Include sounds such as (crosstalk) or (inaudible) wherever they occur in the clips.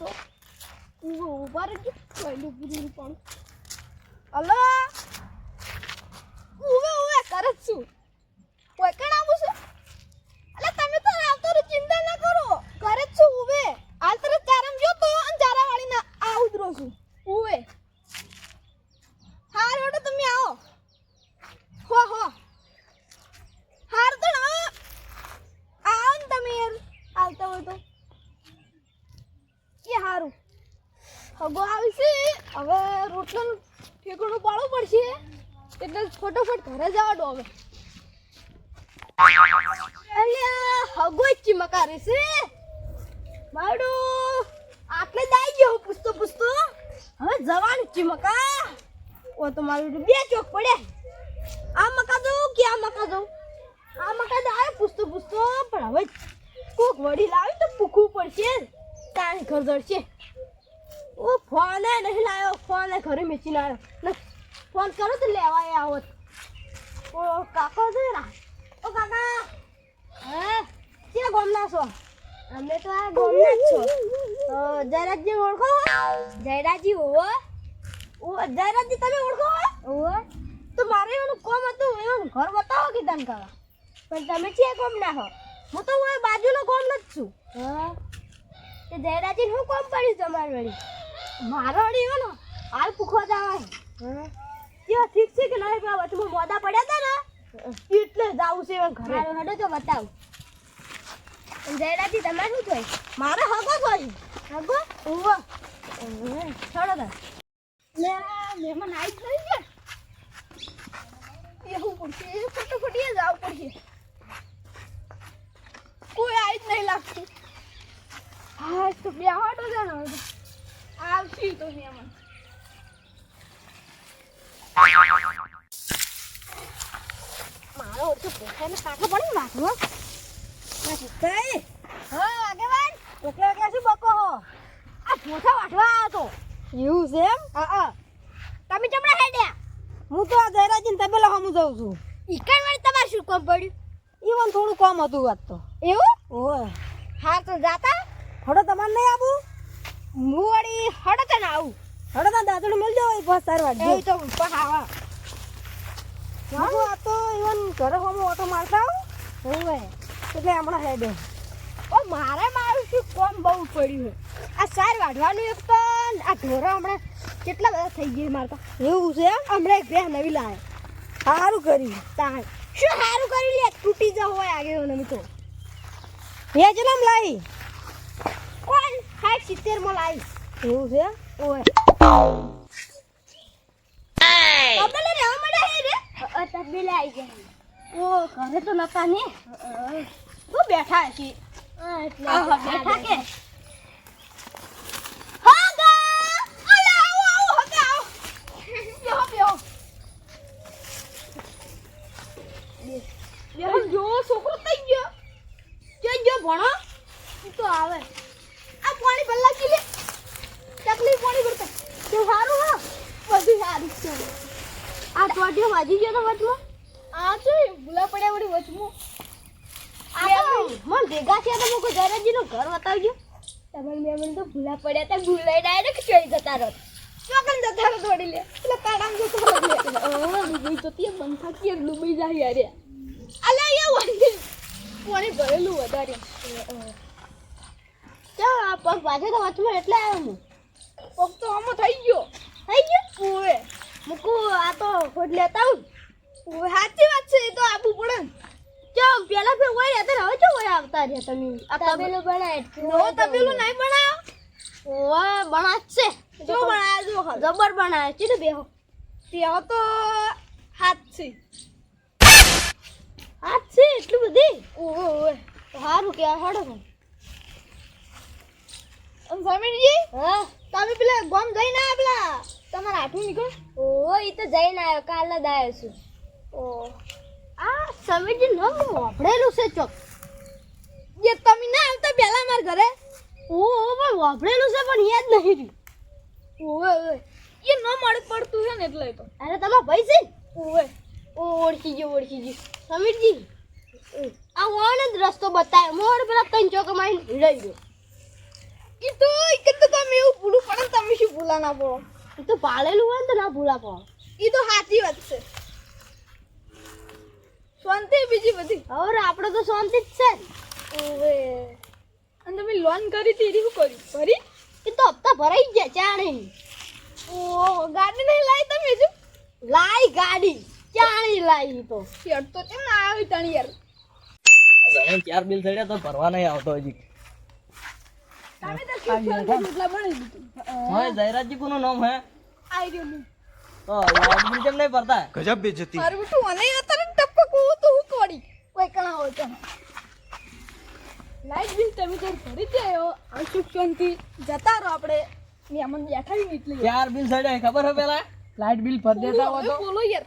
તો ઊભો ઊભા રહેજો પહેલું પૂરું પણ. હલો? ઉવે ઉવે કરે જ છું કોઈ કણ આવું છે? અલે તમે તો આવતો રહો ચિંતા ના કરો. કરે જ છું ઉવે હાલ તરત ચારમ જો તો અને ચારા વાળી ના આવું જ રહું છું. ઉવે હાર ઓડો તમે આવો. હો હો. હાર તો આવો ને તમે આવતા હોય તો હારું હગો આવશે હવે રોટલાનું ઠેકડું પાડવું પડશે. એટલે ફટોફટ ઘરે જવા હવે. હગો જ ચીમકા રહેશે મારું આટલે જ આવી ગયો પૂછતો પૂછતો. હવે જવાનું ચીમકા. ઓ, તો મારું બે ચોક પડ્યા. આ મકા દઉં કે આ મકા દઉં આ મકા તો આવે પૂછતો પૂછતો, પણ હવે કોક વડી લાવી તો પૂખવું પડશે. તાણી ઘર દોડશે ઓ ફોને નહીં લાવ્યો ફોને ઘરે મેચી આવ્યો ને ફોન કરો તો લેવાય આવત ઓ કાકો છે ઓ કાકા. હે? ક્યાં ગોમના છો? અમે તો આ ગોમના જ છો. જયરાજજી ઓળખો જયરાજી ઓવો ઓ. જયરાજજી તમે ઓળખો ઓ. તો મારે એનું કોમ હતું એનું ઘર બતાવો કે તને કાકા. પણ તમે છે ગોમના હો? હું તો હું બાજુનો ગોમનો જ છું. હા. તે જયરાજી હું કોમ પડ્યું તમારે વળી? મારો વળી હો ને હાલ પૂખવા જવા હે? ત્યાં ઠીક છે કે નહીં પેલા વચમાં મોદા પડ્યા હતા ને એટલે જાવું છે ઘરે. હડો તો બતાવ. જયરાજી તમારે શું થાય મારે હગો ભાઈ હગો? ઉવા. છોડો લે મહેમાન આવી જ નહીં કે એવું પડશે ફટાફટ એ જાવ પડશે. કોઈ આવી જ નહીં લાગતું. હા તો બે હાટો છે ને તો. મારો ઓછો પોતાને કાકા પડે ને વાંચવો કઈ? હા આગેવાન ઓકે ઓકે શું બકો હો? આ પોથા વાટવા આવ્યો તો. એવું છે એમ? હા હા. તમે ચમડા હેડ્યા હું તો આ જયરાજીને તબેલા હમું જાઉં છું. ઈકણ વળી તમારે શું કોમ પડ્યું? ઈવન થોડું કમ હતું વાત તો. એવું? ઓય. હા તો જાતા. હડો તમારે નહીં આવું હું વળી હડો તને આવું. હડો તને દાદડું મળી જાવ બસ સારવાર એ તો પહાવા હા આ તો ઈવન ઘરે હોમ ઓટો મારતા આવું ઓવે એટલે હમણાં હેડે. ઓ મારે મારું શું કોમ બહુ પડ્યું છે? આ સાર વાઢવાનું એક તો આ ઢોરા હમણાં કેટલા બધા થઈ ગયા મારે તો. એવું છે હમણાં એક બે નવી લાવે. સારું કર્યું. તાણ શું સારું કરી લે? તૂટી જવું હોય આગળ નમી તો. એ જલમ લાવી. કોણ સાઠ સિત્તેરમાં લાવીશ એવું છે? ઓય. તબેલે રહેવા મળે હે રે? તબેલે આવી ગયા ઓ ઘરે તો નતા ને? તું બેઠા છી આહા, બેઠા કે હા ગા અલે આવો આવો હકે આવો બેહો બેહો બેહો જો છોકરો થઈ ગયો જો જો ભણો ઈ તો આવે આ પાણી ભલ્લા કી લે તકલીફ પાણી ભરતા તે સારું હા બધું સારું છે આ ટોટિયો વાજી ગયો તો વચમાં ભૂલા પડ્યા વળી વચમું. મન ભેગા થયા તો મુકો જયરાજીનું ઘર બતાવજો. તમારે બે મને તો ભૂલા પડ્યા તા ભૂલાઈ ડાયરેક્ટ ચોઈ જતા રહો. ચોકન જતા રહો થોડી લે. એટલે કાડામ જતો ડૂબી તો તે બંધા કે ડૂબી જાય યાર. અલા એ વાંધી કોણે ભરેલું વધારે. ચાલ આ પગ વાજે તો વચમાં એટલે આવ્યો હું. પગ તો આમાં થઈ ગયો. થઈ ગયો? ઓએ મુકુ આ તો ખોટ લેતા આવું. સાચી વાત છે એ તો આપવું પડે જો પેલા ફે ઓય રહેતા હવે જો ઓય આવતા રહ્યા તમે. આ તબેલું બનાય નો તબેલું નહીં બનાવ? ઓય બનાવ છે. જો બનાય જો જબર બનાય છે ને બેહો. તેઓ તો હાથ છે. હાથ છે એટલું બધી? ઓય ઓય સારું કે હડો સમીરજી હા? તમે પેલા ગોમ જઈને આવ્યા પેલા. તમારા હાથું નીકળ. ઓ એ તો જઈને આવ્યો કાલે જ આવ્યો છું. ઓ આ સમીરજી નો વાપરેલું છે ચોક. જે તમે ના આવતા પહેલા મારા ઘરે? ઓ પણ વાપરેલું છે પણ યાદ નહીં રહ્યું. ઓવે ઓવે. એ ન મળે પડતું છે ને એટલે તો. અરે તમે ભાઈ છે? ઓવે. ઓ ઓળખી ગયો ઓળખી ગયો. સમીરજી આ વાણ જ રસ્તો બતાવે મોર પેલા ત્રણ ચોકમાં ભીડાઈ ગયો. એ તો એક તો તમે એવું ભૂલું પડે તમે શું ભૂલા ના પડો એ તો પાળેલું હોય ને તો ના ભૂલા પડો એ તો સાચી વાત છે. શાંતિ બીજી બધી? હવે આપણે તો શાંતિ જ છે. ઓવે. અને તમે લોન કરી હતી શું કરી? ભરી? એ તો હપ્તા ભરાઈ ગયા ચાણે. ઓ ગાડી નહીં લાવી તમે હજુ? લાઈ ગાડી ચાણી લાવી તો. શેઠ તો કેમ ના આવી તણી યાર? ચાર બિલ થયા તો ભરવા નહીં આવતો હજી. જયરાજજી કોનું નામ હે? આઈ રહ્યો તો બિલ કેમ નહીં ભરતા? ગજબ બેજતી. અરે બેટું મને અત્યારે ટપક તો હું કોડી કોઈ કણા હોય તો લાઈટ બિલ તમે જે ભરી દેયો આ શાંતિ જતા રહો આપણે મહેમાન બેઠા હોય ને એટલે ચાર બિલ સડે ખબર હે પેલા? લાઈટ બિલ ભર દેતા હોય તો. બોલો યાર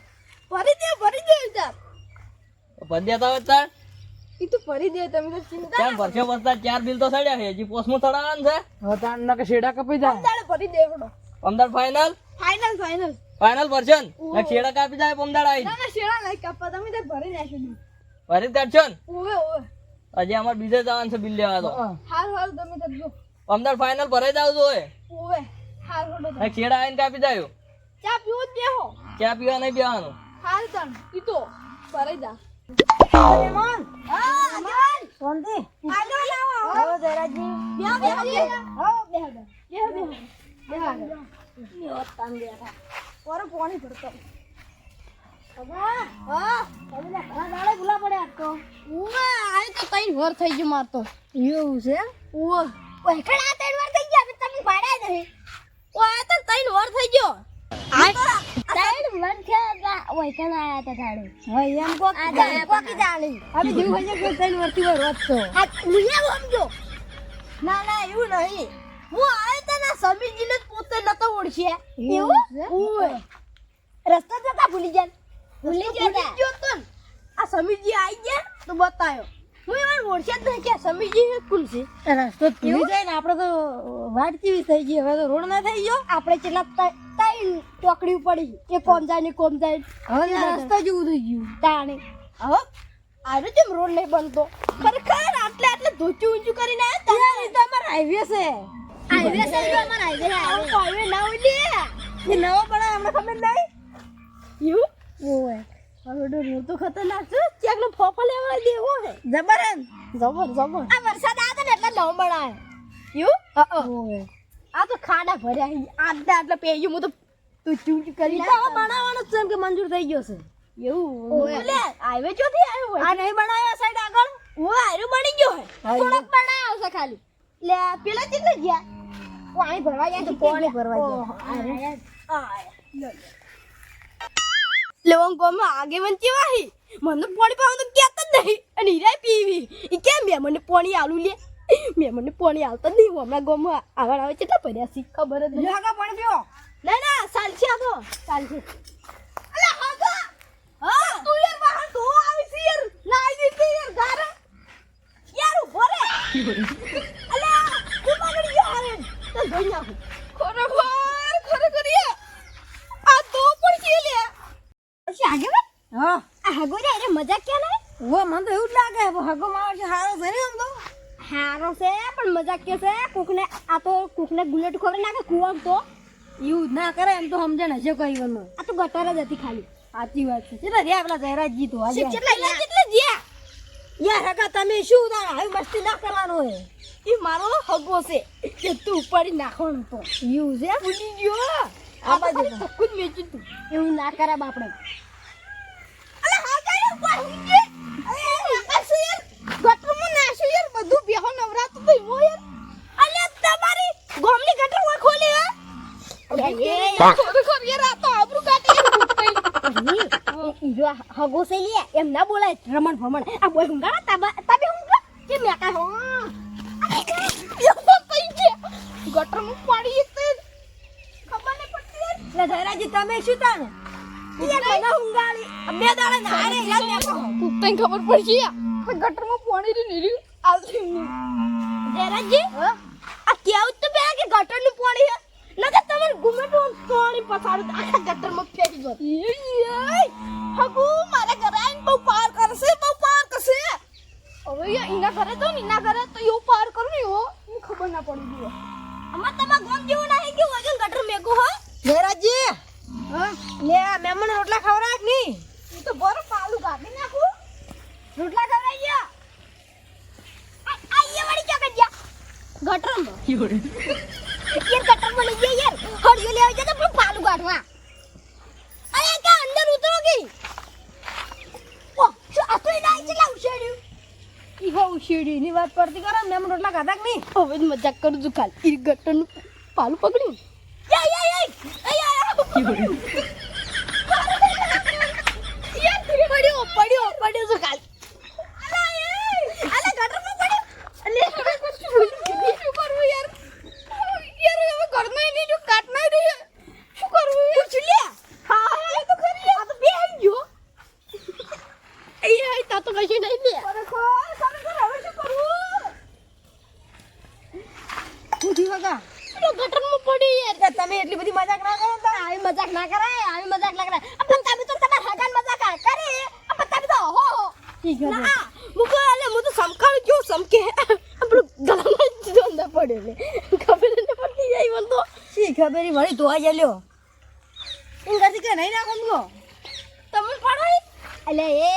ભરી દે ભરી દે યાર ભર દેતા હોય તાર ઈ તો ભરી દે તમે તો ચિંતા કેમ ભરશે ભરતા ચાર બિલ તો સડ્યા છે હજી પોસ્ટમાં ચડાવવાનું છે? દાડે ભરી દે પડો પમદાર final final final final version ના ને છેડા કાપી જાય પમદાડ આવી ના છેડા શેડા નહીં કાપા તમે તો ભરી નાખી દઉં ભરી જ કાઢશો ને? ઓવે ઓવે. આજે અમારે બીજે જવાનું છે બિલ લેવા તો. હાલ હાલ તમે તો જો પમદાર ફાઇનલ ભરાઈ જાવ તો હોય ઓવે હાલ હડો ના છેડા આવીને કાપી જાય ચા પીવો જ બેહો. ચા પીવા નહીં પીવાનું હાલ તણ ઈ તો ભરાઈ જા. મહેમાન હા આગળ શાંતિ. આગળ આવો હવે જયરાજજી બેહો બેહો બેહો. હા બેહો બેહો. બેહો બેહો. આગળ પર પાણી ભરતો હા હા તમે લે ઘણા દાડે ભૂલા પડ્યા આજ તો ઓવે આ તો તઈ વર થઈ ગયો મારતો એવું છે? ઓવે ઓય કણા તઈ વર થઈ ગયા તમે ભાડ્યા નહીં. ઓય તો તઈ વર થઈ ગયો. સાઈડ મન છે ઓય આયા તા થાળે હા એમ કો આ જાય પોકી જાણી. હવે જીવ હોય છે કે તૈન વર્તી હોય રોજ તો આ લુયા સમજો ના ના એવું નહીં. હું ના સમીજીને જ પોતે નતો ઓળખે. એવું છે? ઓવે જતા ભૂલી જાય ભૂલી ગયા ગયો તો આ સમીજી આવી ગયા તો બતાયો. હું એમાં ઓળખે જ નહીં કે સમીજી કોણ છે? રસ્તો ભૂલી જાય ને. આપણે તો વાટ કેવી થઈ ગઈ? હવે તો રોડ ના થઈ ગયો? આપણે ચેલા ત્રણ ટોકડી પડી. એ કોમ જાય ને કોમ જાય. હવે રસ્તા જેવું થઈ ગયું. તાણે. હવે આનો જેમ રોડ નહીં બનતો? ખરેખર આટલે આટલે ધોચું ઊંચું કરીને આવ્યા યાર, એ તો હાઈવે છે. હાઈવે છે અમારા હાઈવે આવું તો હાઈવે ના હોય લે એ નવો બનાવે અમને ખબર નહીં યુ ઓય હવે તો ખતરનાક છે. ક્યાંકનો ફોફો લેવા દેવો હે. જબર જબર જબર. આ વરસાદ આવે ને એટલે નવ બનાવે એવું? ઓય આ તો ખાડા ભર્યા. આટલે આટલે પેયું હું તો તું ચૂંચ કરી તો બનાવવાનો છે એમ કે મંજૂર થઈ ગયો છે. એવું? લે હાઈવે ચોથી આવ્યો હોય? આ નહીં બનાવ્યો સાઈડ આગળ? ઓ હારું બની ગયો હે. થોડોક બનાવ્યો છે ખાલી. લે પેલા ચિંતા ગયા? પાણી ભરવા જાય તો પાણી ભરવા જાય ઓહો, આ રહ્યા. આ રહ્યા. લો, લો. લેવન કોમાં આગે વન ચેવાહી મને પાણી પાવાનું કહેતા જ નહીં. અને હીરા પીવી. એ કેમ બે મને પાણી આલું લે? મેં મને પાણી આલતા જ નહીં. હું હમણાં ગોમાં આવડ આવે કેટલા ભર્યા સી ખબર જ નહીં. આગા પાણી પીઓ ના ના ચાલશે આ તો ચાલશે. અલે હાગા હા. તું યાર વાહન તો આવી સી યાર. ના આવી યાર. ગારા. યાર ઊભો રે. (laughs) અલે તો ધોઈ નાખું ખરેખર ખરેખર આ તો પણ છે લે પછી આગે હા આ હાગો રે અરે મજાક કે ને ઓ મને તો એવું જ લાગે હગો મારો છે હારો છે ને આમ તો હારો છે પણ મજાક કે છે કોકને આ તો કોકને ગુલેટ ખબર નાખે કુવામ તો એવું ના કરે એમ તો સમજણ હશે કઈ વાનું આ તો ગટર જ હતી ખાલી સાચી વાત છે ચેલા રહ્યા પેલા જયરાજજી તો કેટલા કેટલા જ્યા યાર હગા તમે શું તાર આવી મસ્તી ના કરવાનો હે એ મારો હગો છે. કે તું ઉપાડી નાખવાનું તો. એવું છે? ભૂલી ગયો. આ બાજુ બાજુ જ મેચું તું એવું ના કરે બાપડે. અલે હા કાઈ ઉપર ઊંઘે અરે આકાશ યાર. ગટરમાં નાશું યાર. બધું બેહો નવરાતું તો હો યાર. અલે તમારી ગોમની ગટર હોય ખોલી હે? હગો છે લે એમ ના બોલાય. રમણ ભમણ. આ બોય હુંગાડા તાબા હુંગા કે મેં કાય હો ગટરમાં પડી તે ખબર ન પડતી એટલે જયરાજજી તમે શું તને? ખબર પડી પણ ગટરમાં પાણી નીરી આવતી આ કેવું તો બે કે ગટરનું પાણી હે નકર તમને ગુમે તો પાણી પસારું આખા ફેંકી દો. હગુ મારા ઘરે બહુ પાર કરશે બહુ પાર કરશે. હવે યા ઘરે તો ને ઈના ઘરે તો એવું પાર કરું ને એવો. ખબર ના પડી ગયો અમાર તમાર ગોમ જેવું નહીં કે વગર ગટર મેકો હો. હા. લે મહેમાન રોટલા ખવડાવ નહીં? ઈ તો બરો પાલું કાઢી નાખું. રોટલા ખવડાઈ ગયા. આ આ એ વાળી ક્યાં ગયા ગટરમાં. યાર ગટરમાં લઈ ગયા યાર. હળિયો લેવા જતા પણ પાલું કાઢવા અરે કે અંદર ઉતરો કે? ઓ આ તો એના આઈ ચલા ઉછેડ્યું ઈ હો શીડી ની વાત પડતી કરો મહેમાન રોટલા ખાધા કે નહીં? હવે જ મજાક કરું છું કાલ ઈ ગટરનું પાલું પકડ્યું યા પડ્યો પડ્યો પડ્યો પડ્યો છે કાલ અલે ગટરમાં પડ્યો અલે શું કરવું યાર યાર હવે ઘરનો એની જો કાટ ના રહી શું કરવું પૂછ લે હા હા તો ખરી આ તો બે આવી ગયો અહીંયા તા તો કશું નહીં લે ખરેખર ખરેખર હવે શું કરવું શું થયું કાકા પેલો ગટરમાં પડ્યો યાર તે તમે એટલી બધી મજાક ના કરો તા આવી મજાક ના કરાય આવી મજાક ના કરાય આ પણ તમે તો તમારા હગાન મજાક આ કરે આ પણ તમે તો હો હો ઠીક છે ના મુકો અલે મુ તો જો સમકે આપણું ગળામાં જ જોંદા પડે લે ખબર ન પડતી જાય મન તો શી ખબર વળી ધોવા એમ કરતી કે નહીં નાખો મુકો તમે પાડો? અલે એ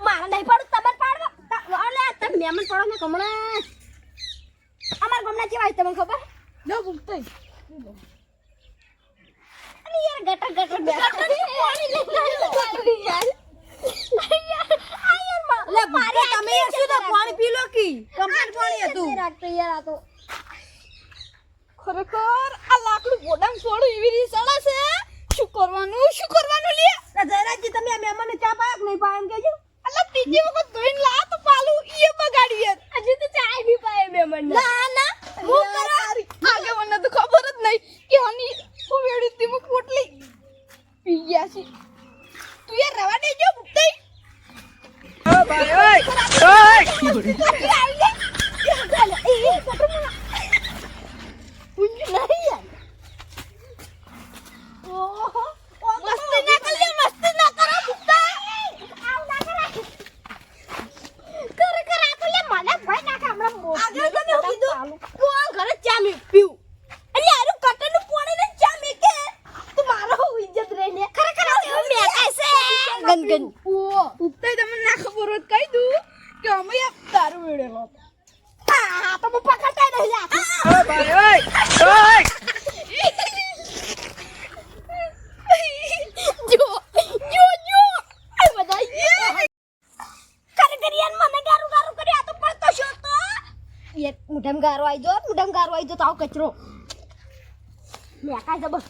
મારે નહીં પાડું તમે પાડો ત- અલે તમે મહેમાન પાડો ને કમણા અમાર ગામના કેવા તમને ખબર જો ભૂખતઈ અરે યાર ગટર ગટર ગટર પાણી લઈ યાર આ મા- મારે તમે શું તો પાણી પીલો કી? કમ્પ્લીટ પાણી હતું. રાખતો યાર આ તો. ખરેખર આ લાકડું બોડામ છોડું એવી રીતે સડા છે? શું કરવાનું શું કરવાનું લે જયરાજજી તમે આ મહેમાનને ચા પાયા કે નહીં પાયા એમ કેજો અલા ત્રીજી વખત ધોઈને લા તો પાલું ઈએ બગાડ્યું યાર હજી તો ચાય બી પાય મહેમાન ના ના હું કરા આગે મને તો ખબર જ નહીં કે હની હું વેડી તી મુક પોટલી પી ગયા છે તું યાર રવા દેજો ભૂખતઈ મસ્તી ના કરજે મસ્તી ના કરો આગળ તમે હું કીધું હું આ ઘરે ચા મી પીવું એટલે આરું કટરનું પાણી ને ચા મી કે તું મારો હું ઇજ્જત રહીને ખરેખર એવું મે કાય છે ગનગન ઓ ભૂખતઈ તમને ના ખબર હોત કહી દઉં કે અમે આ દારૂ વેડેલો હતો આ તો હું પકડતા નહીં લા જો જો જો આ બધા ખરેખર યાર મને ગારું ગારું કરી આ તો પડતો છો તો યાર મુઠામ ગારો આવી જો મુઠામ જો કચરો. મેકાય જબર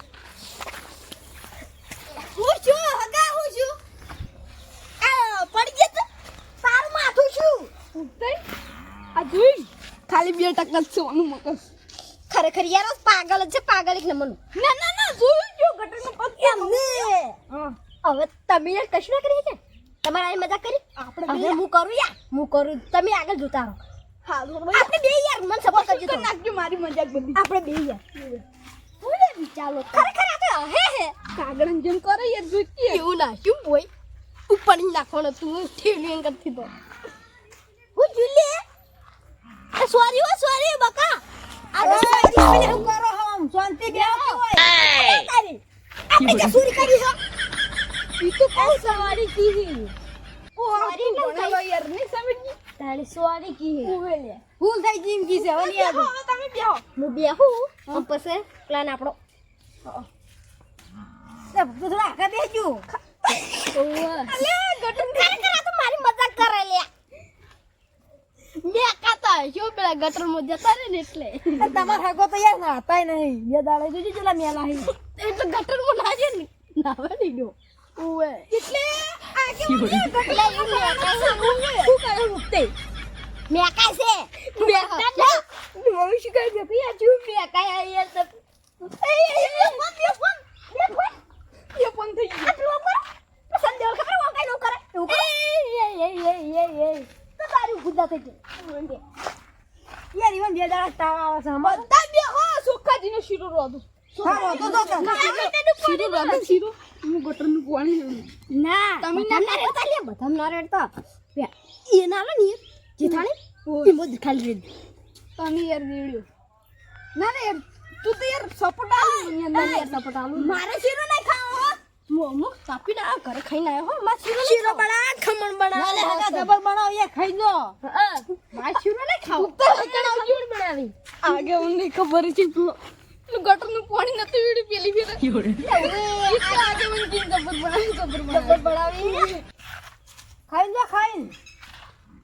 હું છું હગા હું છું. પડી જતો તારું માથું છું. આ જોઈ. ખાલી બે ટકા જ સોનું મકસ ખરેખર યાર પાગલ જ છે પાગલ એક નંબર ના ના ના જોયું જો ગટરનો પગ એમને. હવે તમે કશું ના કરી છે તમારે આ મજા કરી? આપણે હું કરું યાર. હું કરું. તમે આગળ જોતા રહો. આપણે બે યાર મને સપોર્ટ કરજો તો નાખજો મારી મજાક બધી. આપણે બે યાર. બોલે વિચારો ખરેખર આ તો હે હે. કાગળન જેમ કરે યાર જોતી એવું ના શું બોય ઉપર નાખવાનો તું ઠેલી કરતી તો. હું જુલી સોરી હો સોરી બકા. આ સોરી શું કરો હમ શાંતિ બેહો હોય. આપણે કે ચોરી કરી છે ઈ તો કોણ સવારી કી ઓ સોરી ના ભણેલો યાર નહીં સમજી તારી સોરી કી ભૂલ થઈ જિંદગી છે હવે નહીં તમે બેહો હું બેહું આમ પછી પ્લાન આપણો ભૂખતો આગળ બેસજો મારી મજાક કરે લે બે કાતા જો પેલા ગટરમાં જતા રે ને એટલે તમાર હાગો તો યાર નાતાય નહીં બે દાડે જોજો ચલા મેલા હી એટલે ગટરમાં ના છે ને નાવા નહીં દો ઓવે એટલે આગે ગટર એવું મેકાય છે શું કરે મુક્તે મેકાય છે મેકતા ના મમ્મી શું કહે છે પિયા જો મેકાય આ યાર તો એ એ એ ફોન દે ફોન દે ફોન એ પણ થઈ ગયું આટલું ઉપર પસંદ દેવ ખબર વો કઈ નો કરે એવું કરે એ એ એ એ એ તો તારી ગુદા થઈ ગઈ યાર ઈવન બે દાડા તાવ આવે છે હમણાં બધા બે હો સુખાજીનો શીરો રોધું હા રોધો તો શીરો રોધો શીરો હું ગટરનું પાણી લેવું ના તમે તમે ના રેડતા લે બધા ના રેડતા બે એ ના લે ને જે થાણે એ મોદ ખાલી રેડ તમે યાર રેડ્યો ના ના યાર તું તો યાર સપોર્ટ આલું અંદર યાર સપોર્ટ આલું મારે શીરો નહીં ખાવો મો મો તાપીને આ ઘરે ખાઈને આવ્યો હો મારે શીરો શીરો બડા ખમણ બડા ના, ના, ના, ડબલ બનાવ એ ખાઈ જો મારે શીરો નહીં ખાવ તો કણ આવજો બનાવી આગે ઉની ખબર છે પેલું ગટરનું પાણી નથી વીડ્યું પેલી ફેરે આગે મને કેમ જબર બનાવી ડબલ બનાવી બનાવી ખાઈ જો ખાઈ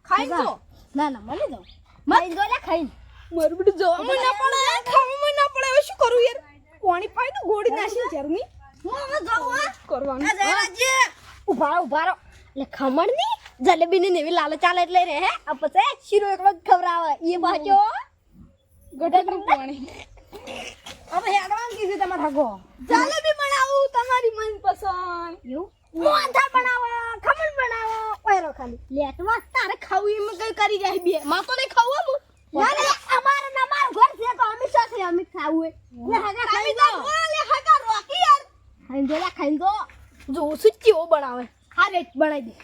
ખાઈ જો ના ના મને દો મારી જો લે ખાઈ મારું બધું જવામાં ના પડે. ખાવામાં ના પડે. હવે શું કરું યાર? પાણી પાઈ તો ગોળી નાશી જર્મી હું હવે જાઉં આ કરવાનું? આ રાજે ઊભા ઊભા રહો. એટલે ખમણની જલેબી ની નેવી લાલ ચાલે એટલે રે હે? આ પછી શીરો એકલો ખવરાવે એ બાજો ગટરનું પાણી હવે હેડવાન કીધું તમારે હગો જલેબી બનાવું તમારી મનપસંદ. એવું? મોહનથાળ બનાવો ઓયરો ખાલી. લેટમાં તારે ખાવું એમ કઈ કરી જાય બે. માં તો નહીં ખાવું હું ના ના અમારે ના મારું ઘર છે તો અમે સાથે અમે ખાવું લે હગા ખાઈ દો. લે હગા રોકી યાર. ખાઈ દો લા ખાઈ દો. જો કેવો બનાવે? હા રેટ બનાવી દે.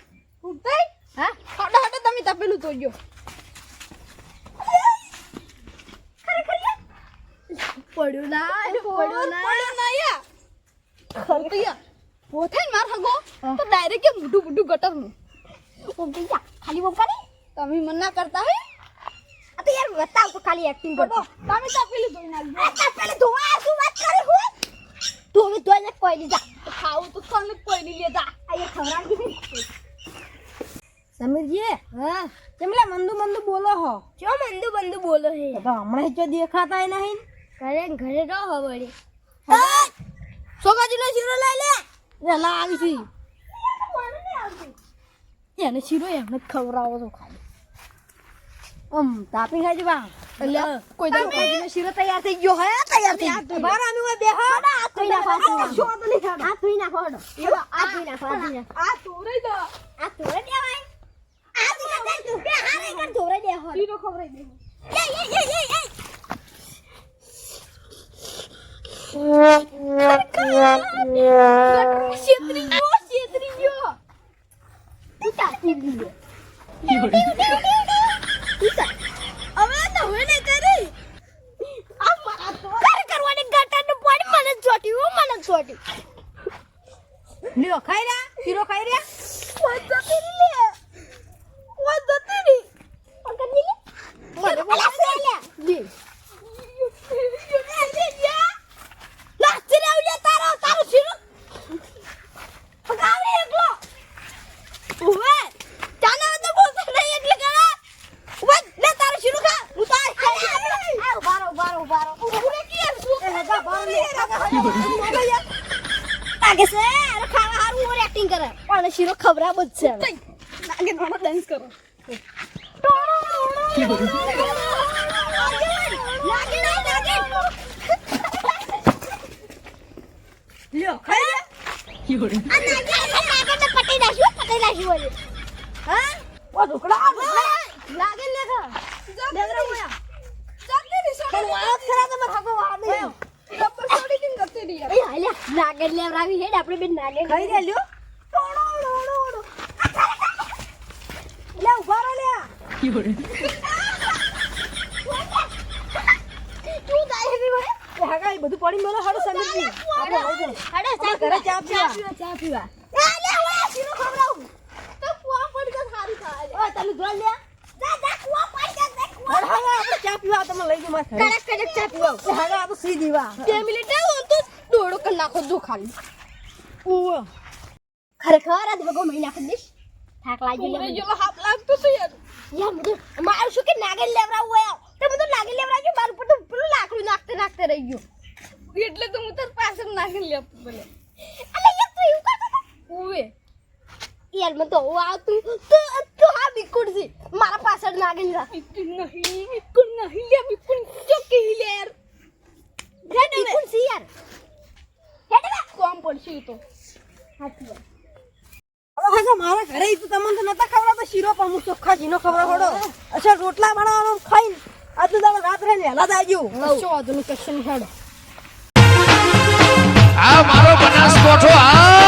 ઉઠાઈ હા? હટો હટો તમે તપેલું તોડજો પડ્યું ના પડ્યો ના. પડ્યો ના યા ખરતો યાર પોથે માર હગો. તો ડાયરેક્ટ મોઢું મોઢું ગટરનું ઓ બીજા ખાલી બોમ કરી તમે મન ના કરતા હે. આ તો યાર બતાવ તો ખાલી એક્ટિંગ કરતો. તમે પેલી ધોઈ નાખ આ તો પેલે ધોવા શું વાત કરે હું? તું હવે ધોઈને કોઈ લીધા. ખાવું તો કને કોઈ નહીં લેતા આ ખવડાવી સમીરજી હા. કેમલા મંદુ મંદુ બોલો હો? ચો મંદુ બંદુ બોલો હે? તો હમણાં જો દેખાતા નહીં. ઘરે ઘરે રહો વળી. સોગાજી નો શીરો લઈ લે. લા આવી છી. એને શીરો એમને ખવડાવો તો ખાલી આમ તાપી ખાઈ જવા એટલે કોઈ દાડો ભાજીનો શીરો તૈયાર થઈ ગયો હે તૈયાર થઈ ગયું બાર અમે ઓય બેહો આ ધોઈ નાખો, આ. શો તો નહીં ખાતા. આ ધોઈ નાખો હડો. આ ધોઈ નાખો આ ધોઈ નાખો આ તોરાઈ દો આ ધોઈ દેવાય આ ધોઈ નાખાય તું કે હારે કર ધોઈ દેહો શીરો ખવડાવી દે એ એ એ એ એ ગયો ઉતા તીલી હવે તો હવે ને કરી આ મારા તો કર કરવાની ગટરનું પાણી મને જ ચોટ્યું મને જ ચોટ્યું લ્યો ખાઈ રહ્યા શીરો ખાઈ રહ્યા ઓય જતી રી લે ઓય જતી રી પકડ લી મને બોલા લે લે લાસ્ટ રે આવજે તારો તારો શીરો પકાવ રે એકલો ઉવે ચાના તો બોલતો નહીં એટલે કરા ઉવે લે તારો શીરો ખા ઉતાર આ ઉભારો ઉભારો ઉભારો ઉરે કે શું એ હગા બાર લે લાગે છે અરે ખાવા હારું ઓર એક્ટિંગ કરે. પણ શીરો ખબરા બધશે. નાગે નોનો ડાન્સ કરો. લ્યો ખાઈ લે. આ નાગે નાગે તો પટી નાખ્યું પટી નાખ્યું ઓલે. હા? ઓ ઢોકળા લાગે લે ખા મોયા જતી રી સોડી પણ વાત ખરા તો મારા હાથો વાર નહીં. ડબ્બર સોડી કેમ જતી રી યાર એ હાલે નાગે લેવરાવી હેડ આપણે બે નાગે ખાઈ લે લ્યો. લે ઊભા રહો લે. તું હે ભાઈ બધું પડી મેલો હાડો સમીરજી આપણે આવજો હાડે ઘરે ચા પીવા. ચા પીવા. એ લે ઓય શીરો ખવડાવું. તો કુવા પડી તો સારી ખાય ઓય તમે જોઈ લે. જા જા કુવા પાઈ જા જા કુવા. હવે આપણે ચા પીવા તમે લઈ જો માર ઘરે કડક કડક ચા પીવા. આ તો સી દીવા. બે મિનિટ આવો તો દોડો કરી નાખો જો ખાલી ઉવા. ખરેખર આ મહિના ખદીશ થાક લાગી લે મને જેલો હાથ લાગતો છે યાર યાર મુદે મારું શું કે નાગર લેવરાવું હોય તો બધું નાગર લેવરાજો મારું ઉપર તો પેલું લાકડું નાખતે નાખતે રહી ગયું એટલે તો હું તાર પાસે નાખી લે બોલે અલે યાર તું એવું કરતો હતો? ઓવે યાર મને તો ઓ આવતું તો તો હા બિકુડ છે મારા પાછળ નાગર રા બિકુલ નહીં બિકુલ નહીં લે બિકુલ ચોકી લે યાર હેડ બિકુડ છે યાર હેડ બે કોમ પડશે ઈ તો હાથી હવે હા મારા ઘરે ઈ તો તમને તો નતા ખવડાવતા? શીરો પણ હું ચોખ્ખા શીનો ખવડાવડો અચ્છા રોટલા બનાવવાનો ખાઈને આજનો દાડો રાત્રે વહેલા જ આવજો શું વાંધો નહીં કશું નહીં હેડો? આ મારો બનાસકોઠો આ